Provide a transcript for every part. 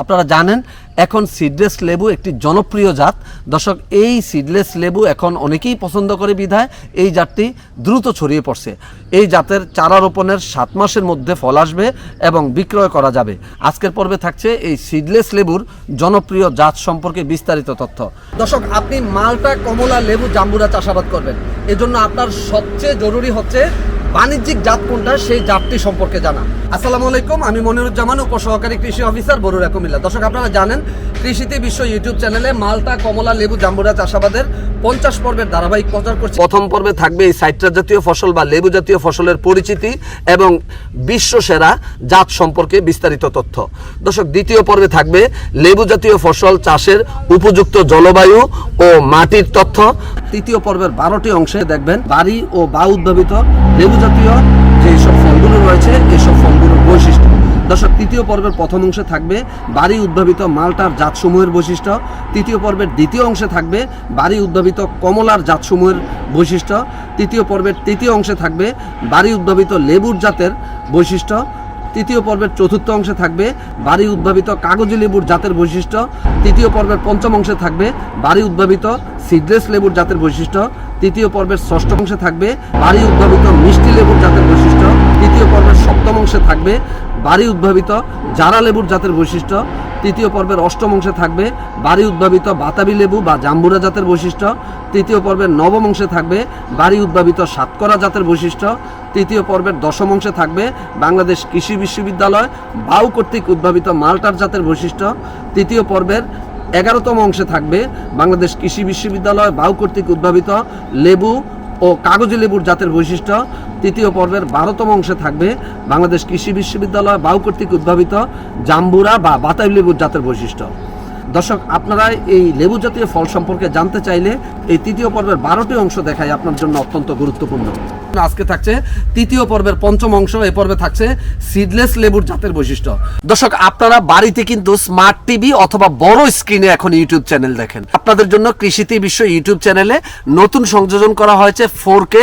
আপনারা জানেন, এখন সিডলেস লেবু একটি জনপ্রিয় জাত। দর্শক, এই সিডলেস লেবু এখন অনেকেই পছন্দ করে বিধায় এই জাতটি দ্রুত ছড়িয়ে পড়ছে। এই জাতের চারা রোপণের সাত মাসের মধ্যে ফল আসবে এবং বিক্রয় করা যাবে। আজকের পর্বে থাকছে এই সিডলেস লেবুর জনপ্রিয় জাত সম্পর্কে বিস্তারিত তথ্য। দর্শক, আপনি মালটা, কমলা, লেবু, জাম্বুরা চাষাবাদ করবেন। এজন্য আপনার সবচেয়ে জরুরি হচ্ছে বাণিজ্যিক জাত কোনটা সেই জাতটি সম্পর্কে জানা। আসসালামু আলাইকুম আমি মনিরুজ্জামান উপসহকারী কৃষি অফিসার বরুরা কুমিল্লা। দর্শক আপনারা জানেন কৃষিতে বিশ্ব ইউটিউব চ্যানেলে মালটা কমলা লেবু জাম্বুরা চাষাবাদের পঞ্চাশ পর্বের ধারাবাহিক প্রচার করছে। প্রথম পর্বে থাকবে এই সাইট্রাস জাতীয় ফসল বা লেবু জাতীয় ফসলের পরিচিতি এবং বিশ্ব সেরা জাত সম্পর্কে বিস্তারিত তথ্য। দর্শক দ্বিতীয় পর্বে থাকবে লেবু জাতীয় ফসল চাষের উপযুক্ত জলবায়ু ও মাটির তথ্য। তৃতীয় পর্বের বারোটি অংশে দেখবেন বাড়ি ও বা উদ্ভাবিত লেবু জাতীয় যে সব ফলগুলো রয়েছে এসব ফলগুলোর বৈশিষ্ট্য। দর্শক, তৃতীয় পর্বের প্রথম অংশে থাকবে বাড়ি উদ্ভাবিত মালটার জাতসমূহের বৈশিষ্ট্য। তৃতীয় পর্বের দ্বিতীয় অংশে থাকবে বাড়ি উদ্ভাবিত কমলার জাতসমূহের বৈশিষ্ট্য। তৃতীয় পর্বের তৃতীয় অংশে থাকবে বাড়ি উদ্ভাবিত লেবুর জাতের বৈশিষ্ট্য। তৃতীয় পর্বের চতুর্থ অংশে থাকবে বাড়ি উদ্ভাবিত কাগজি লেবুর জাতের বৈশিষ্ট্য। তৃতীয় পর্বের পঞ্চম অংশে থাকবে বাড়ি উদ্ভাবিত সিডলেস লেবুর জাতের বৈশিষ্ট্য। তৃতীয় পর্বের ষষ্ঠ অংশে থাকবে বাড়ি উদ্ভাবিত মিষ্টি লেবুর জাতের বৈশিষ্ট্য। তৃতীয় পর্বের সপ্তম অংশে থাকবে বাড়ি উদ্ভাবিত জারা লেবুর জাতের বৈশিষ্ট্য। তৃতীয় পর্বের অষ্টম অংশে থাকবে বাড়ি উদ্ভাবিত বাতাবি লেবু বা জাম্বুরা জাতের বৈশিষ্ট্য। তৃতীয় পর্বের নবম অংশে থাকবে বাড়ি উদ্ভাবিত সাতকরা জাতের বৈশিষ্ট্য। তৃতীয় পর্বের দশম অংশে থাকবে বাংলাদেশ কৃষি বিশ্ববিদ্যালয়, বাউ কর্তৃক উদ্ভাবিত মাল্টার জাতের বৈশিষ্ট্য। তৃতীয় পর্বের এগারোতম অংশে থাকবে বাংলাদেশ কৃষি বিশ্ববিদ্যালয়, বাউ কর্তৃক উদ্ভাবিত লেবু ও কাগজি লেবুর জাতের বৈশিষ্ট্য। তৃতীয় পর্বের বারোতম অংশে থাকবে বাংলাদেশ কৃষি বিশ্ববিদ্যালয় বাউ কর্তৃক উদ্ভাবিত জাম্বুরা বা বাতাবি লেবুর জাতের বৈশিষ্ট্য। দর্শক, আপনারা এই লেবু জাতীয় ফল সম্পর্কে জানতে চাইলে এই তৃতীয় পর্বের বারোটি অংশ দেখাই আপনার জন্য অত্যন্ত গুরুত্বপূর্ণ। আজকে থাকছে তৃতীয় পর্বের পঞ্চম অংশ এই পর্বে থাকছে সিডলেস লেবুর জাতের বৈশিষ্ট্য। দর্শক, আপনারা বাড়িতে কিন্তু স্মার্ট টিভি অথবা বড় স্ক্রিনে এখন ইউটিউব চ্যানেল দেখেন। আপনাদের জন্য কৃষিতে বিশ্ব ইউটিউব চ্যানেলে নতুন সংযোজন করা হয়েছে ফোর কে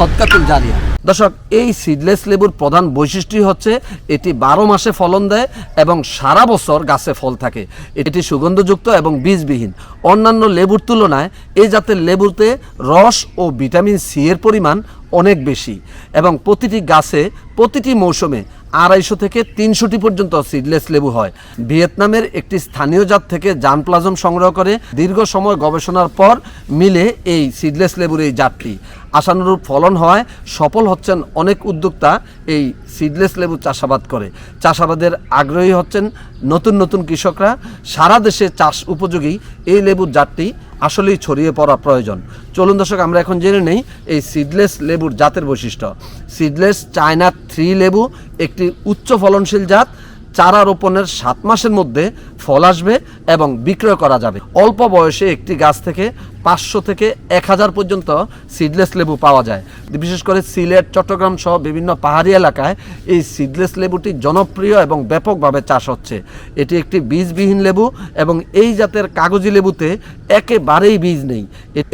সৎকাতুল জারিয়া দর্শক, এই সিডলেস লেবুর প্রধান বৈশিষ্ট্যই হচ্ছে এটি বারো মাসে ফলন দেয় এবং সারা বছর গাছে ফল থাকে। এটি সুগন্ধযুক্ত এবং বীজবিহীন। অন্যান্য লেবুর তুলনায় এই জাতের লেবুতে রস ও ভিটামিন সি এর পরিমাণ অনেক বেশি এবং প্রতিটি গাছে প্রতিটি মৌসুমে আড়াইশো থেকে তিনশোটি পর্যন্ত সিডলেস লেবু হয়। ভিয়েতনামের একটি স্থানীয় জাত থেকে জান প্লাজম সংগ্রহ করে দীর্ঘ সময় গবেষণার পর মিলে এই সিডলেস লেবুর এই জাতটি। আশানুরূপ ফলন হয়, সফল হচ্ছেন অনেক উদ্যোক্তা এই সিডলেস লেবু চাষাবাদ করে। চাষাবাদের আগ্রহী হচ্ছেন নতুন নতুন কৃষকরা। সারা দেশে চাষ উপযোগী এই লেবুর জাতটি আসলেই ছড়িয়ে পড়া প্রয়োজন। চলুন দর্শক, আমরা এখন জেনে নেই এই সিডলেস লেবুর জাতের বৈশিষ্ট্য। সিডলেস চায়না থ্রি লেবু, একটি উচ্চ ফলনশীল জাত, চারা রোপণের সাত মাসের মধ্যে ফল আসবে এবং বিক্রয় করা যাবে। অল্প বয়সে একটি গাছ থেকে পাঁচশো থেকে এক হাজার পর্যন্ত সিডলেস লেবু পাওয়া যায়। বিশেষ করে সিলেট, চট্টগ্রাম সহ বিভিন্ন পাহাড়ি এলাকায় এই সিডলেস লেবুটি জনপ্রিয় এবং ব্যাপকভাবে চাষ হচ্ছে। এটি একটি বীজবিহীন লেবু এবং এই জাতের কাগজি লেবুতে একেবারেই বীজ নেই।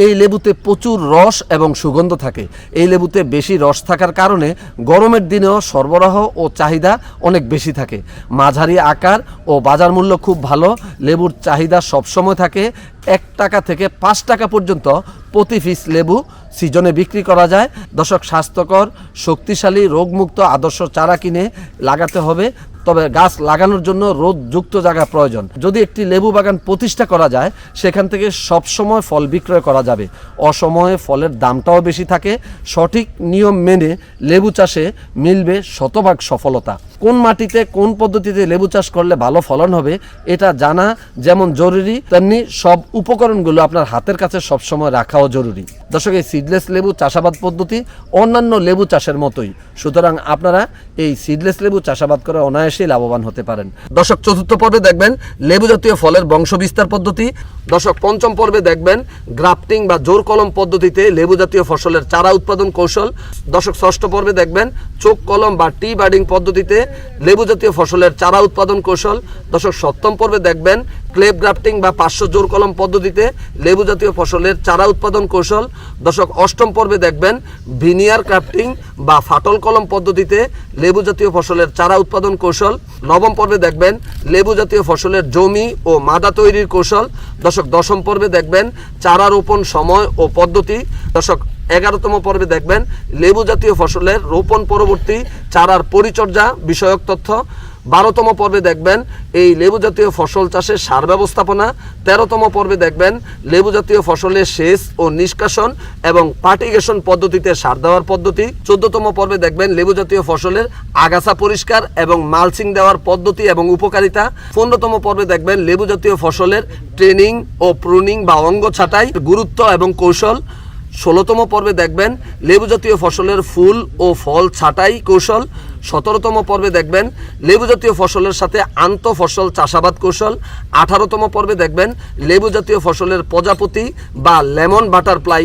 এই লেবুতে প্রচুর রস এবং সুগন্ধ থাকে। এই লেবুতে বেশি রস থাকার কারণে গরমের দিনেও সরবরাহ ও চাহিদা অনেক বেশি থাকে। মাঝারি আকার ও বাজার মূল্য খুব ভালো। লেবুর চাহিদা সবসময় থাকে এক টাকা থেকে পাঁচ টাকা পর্যন্ত প্রতি পিস লেবু সিজনে বিক্রি করা যায়। দর্শক, স্বাস্থ্যকর, শক্তিশালী, রোগমুক্ত, আদর্শ চারা কিনে লাগাতে হবে। তবে গাছ লাগানোর জন্য রোদযুক্ত জায়গা প্রয়োজন। যদি একটি লেবু বাগান প্রতিষ্ঠা করা যায়, সেখান থেকে সবসময় ফল বিক্রয় করা যাবে। অসময়ে ফলের দামটাও বেশি থাকে। সঠিক নিয়ম মেনে লেবু চাষে মিলবে শতভাগ সফলতা। কোন মাটিতে কোন পদ্ধতিতে লেবু চাষ করলে ভালো ফলন হবে, এটা জানা যেমন জরুরি, তেমনি সব উপকরণগুলো আপনার হাতের কাছে সবসময় রাখাও জরুরি। দর্শক, এই সিডলেস লেবু চাষাবাদ পদ্ধতি অন্যান্য লেবু চাষের মতোই। সুতরাং আপনারা এই সিডলেস লেবু চাষাবাদ করে অনায়াসেই লাভবান হতে পারেন। দর্শক, চতুর্থ পর্বে দেখবেন লেবু জাতীয় ফলের বংশ বিস্তার পদ্ধতি। দর্শক, পঞ্চম পর্বে দেখবেন গ্রাফটিং বা জোর কলম পদ্ধতিতে লেবু জাতীয় ফসলের চারা উৎপাদন কৌশল। দর্শক, ষষ্ঠ পর্বে দেখবেন চোখ, কলম বা টি বার্ডিং পদ্ধতিতে লেবু জাতীয় ফসলের চারা উৎপাদন কৌশল। দর্শক, সপ্তম পর্বে দেখবেন ক্লেপ গ্রাফটিং বা পাঁচশো জোর কলম পদ্ধতিতে লেবু জাতীয় ফসলের চারা উৎপাদন কৌশল। দর্শক, অষ্টম পর্বে দেখবেন ভিনিয়ার ক্রাফটিং বা ফাটল কলম পদ্ধতিতে লেবু জাতীয় ফসলের চারা উৎপাদন কৌশল। নবম পর্বে দেখবেন লেবু জাতীয় ফসলের জমি ও মাদা তৈরির কৌশল। দর্শক, দশম পর্বে দেখবেন চারা রোপণ সময় ও পদ্ধতি। দর্শক এগারোতম পর্বে দেখবেন লেবু জাতীয় ফসলের রোপণ পরবর্তী চারার পরিচর্যা, বিষয়ক তথ্য। বারোতম পর্বে দেখবেন এই লেবু জাতীয় ফসল চাষের সার ব্যবস্থাপনা। তেরোতম পর্বে দেখবেন লেবু জাতীয় ফসলের সেচ ও নিষ্কাশন এবং পার্টিগেশন পদ্ধতিতে সার দেওয়ার পদ্ধতি। চোদ্দতম পর্বে দেখবেন লেবু জাতীয় ফসলের আগাছা পরিষ্কার এবং মালচিং দেওয়ার পদ্ধতি এবং উপকারিতা। পনেরোতম পর্বে দেখবেন লেবু জাতীয় ফসলের ট্রেনিং ও প্রুনিং বা অঙ্গ ছাঁটাই, গুরুত্ব এবং কৌশল। ষোলোতম পর্বে দেখবেন লেবু জাতীয় ফসলের ফুল ও ফল ছাঁটাই কৌশল। সতেরোতম পর্বে দেখবেন লেবু জাতীয় ফসলের সাথে আন্ত ফসল চাষাবাদ কৌশল। আঠারোতম পর্বে দেখবেন লেবু জাতীয় ফসলের প্রজাপতি বা লেমন বাটারফ্লাই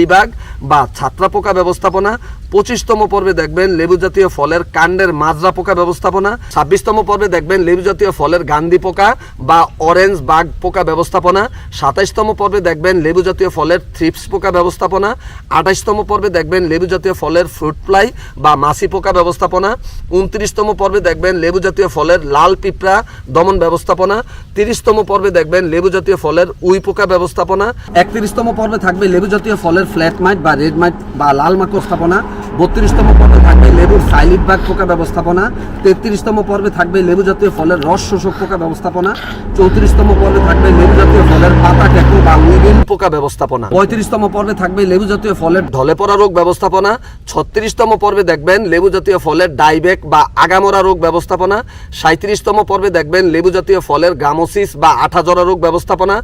মিলিবাগ বা ছাত্রা পোকা ব্যবস্থাপনা। পঁচিশতম পর্বে দেখবেন লেবু জাতীয় ফলের কাণ্ডের মাজরা পোকা ব্যবস্থাপনা। ছাব্বিশতম পর্বে দেখবেন লেবু জাতীয় ফলের গান্ধী পোকা বা অরেঞ্জ বাগ পোকা ব্যবস্থাপনা। সাতাইশতম পর্বে দেখবেন লেবু জাতীয় ফলের থ্রিপস পোকা ব্যবস্থাপনা। আঠাইশতম পর্বে দেখবেন লেবু জাতীয় ফলের ফ্রুট ফ্লাই বা মাছি পোকা ব্যবস্থাপনা। উনত্রিশতম পর্বে দেখবেন লেবু জাতীয় ফলের লাল পিঁপড়া দমন ব্যবস্থাপনা। তিরিশতম পর্বে দেখবেন লেবু জাতীয় ফলের উই পোকা ব্যবস্থাপনা। একত্রিশতম পর্বে থাকবে লেবু জাতীয় ফলের ফ্ল্যাট মাইট বা রেড মাইট বা লাল মাকড় স্থাপনা, বত্রিশতম পর্বে থাকবে লেবুর সাইলিড বাগ পোকা ব্যবস্থাপনা, তেত্রিশতম পর্বে থাকবে লেবু জাতীয় ফলের রস শোষক পোকা ব্যবস্থাপনা, চৌত্রিশতম পর্বে থাকবে লেবু জাতীয় ফলের পাতা কেঁকো বা উইবিল পোকা ব্যবস্থাপনা, পঁয়ত্রিশতম পর্বে থাকবে লেবু জাতীয় ফলের ঢলে পড়া রোগ ব্যবস্থাপনা, ছত্রিশতম পর্বে দেখবেন লেবু জাতীয় ফলের ডাইবেক বা আগামরা রোগ ব্যবস্থাপনা সাঁত্রিশতম পর্বে দেখবেন লেবু জাতীয় ফলের গামোসিস বা আঠাজরা রোগ ব্যবস্থাপনা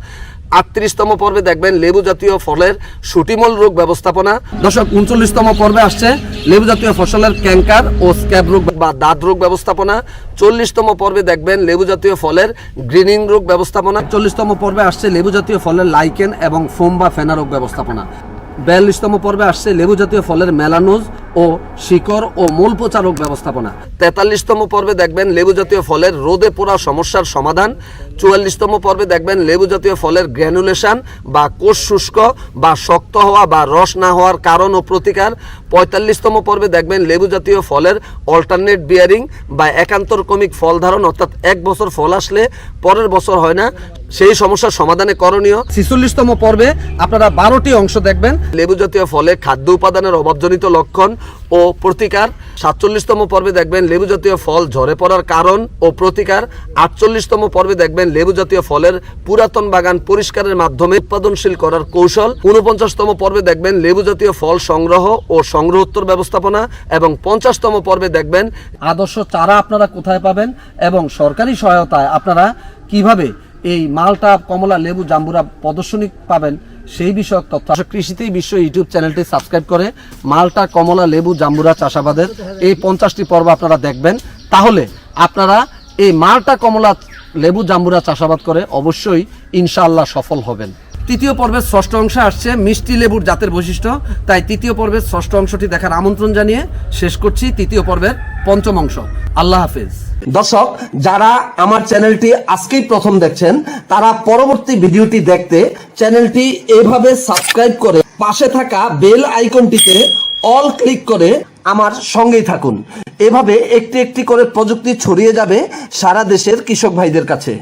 আটত্রিশতম পর্বে দেখবেন লেবু জাতীয় ফলের সুটিমল রোগ ব্যবস্থাপনা। দর্শক, উনচল্লিশতম পর্বে আসছে লেবু জাতীয় ফসলের ক্যাঙ্কার ও স্ক্যাব রোগ বা দাঁত রোগ ব্যবস্থাপনা। চল্লিশতম পর্বে দেখবেন লেবু জাতীয় ফলের গ্রিনিং রোগ ব্যবস্থাপনা। চল্লিশতম পর্বে আসছে লেবু জাতীয় ফলের লাইকেন এবং ফোম বা ফেনা রোগ ব্যবস্থাপনা। বিয়াল্লিশতম পর্বে আসছে লেবু জাতীয় ফলের মেলানোজ ও শিকড় ও মূল পচা রোগ ব্যবস্থাপনা। তেতাল্লিশতম পর্বে দেখবেন লেবু জাতীয় ফলের রোদে পোড়া সমস্যার সমাধান। চুয়াল্লিশতম পর্বে দেখবেন লেবু জাতীয় ফলের গ্র্যানুলেশন বা কোষ শুষ্ক বা শক্ত হওয়া বা রস না হওয়ার কারণ ও প্রতিকার। পঁয়তাল্লিশতম পর্বে দেখবেন লেবু জাতীয় ফলের অল্টারনেট বিয়ারিং বা একান্তর কমিক ফল ধারণ, অর্থাৎ এক বছর ফল আসলে পরের বছর হয় না। সেই সমস্যার সমাধানে করণীয়। ছিচল্লিশতম পর্বে আপনারা বারোটি অংশ দেখবেন। লেবু জাতীয় ফলে খাদ্য উপাদানের অভাবজনিত লক্ষণ ও প্রতিকার। সাতচল্লিশতম পর্বে দেখবেন লেবু জাতীয় ফল ঝরে পড়ার কারণ ও প্রতিকার। আটচল্লিশতম পর্বে দেখবেন লেবু জাতীয় ফলের পুরাতন বাগান পরিষ্কারের মাধ্যমে উৎপাদনশীল করার কৌশল। উনপঞ্চাশতম পর্বে দেখবেন লেবু জাতীয় ফল সংগ্রহ ও সংগ্রহোত্তর ব্যবস্থাপনা এবং পঞ্চাশতম পর্বে দেখবেন আদর্শ চারা আপনারা কোথায় পাবেন এবং সরকারি সহায়তায় আপনারা কীভাবে এই মালটা, কমলা, লেবু, জাম্বুরা প্রদর্শনী পাবেন সেই বিষয়ক তথ্য। কৃষিতেই বিশ্ব ইউটিউব চ্যানেলটি সাবস্ক্রাইব করে মালটা, কমলা, লেবু, জাম্বুরা চাষাবাদের এই পঞ্চাশটি পর্ব আপনারা দেখবেন। তাহলে আপনারা এই মালটা, কমলা, লেবু, জাম্বুরা চাষাবাদ করে অবশ্যই ইনশাআল্লাহ সফল হবেন। তৃতীয় পর্বের ষষ্ঠ অংশে আসছে মিষ্টি লেবুর জাতের বৈশিষ্ট্য। তাই তৃতীয় পর্বের ষষ্ঠ অংশটি দেখার আমন্ত্রণ জানিয়ে শেষ করছি তৃতীয় পর্বের পঞ্চম অংশ। আল্লাহ হাফেজ। দর্শক, যারা আমার চ্যানেলটি আজকেই প্রথম দেখছেন, তারা পরবর্তী ভিডিওটি দেখতে চ্যানেলটি এভাবে সাবস্ক্রাইব করে পাশে থাকা বেল আইকনটিতে অল ক্লিক করে আমার সঙ্গেই থাকুন। এভাবে একটি একটি করে প্রযুক্তি ছড়িয়ে যাবে সারা দেশের কৃষক ভাইদের কাছে।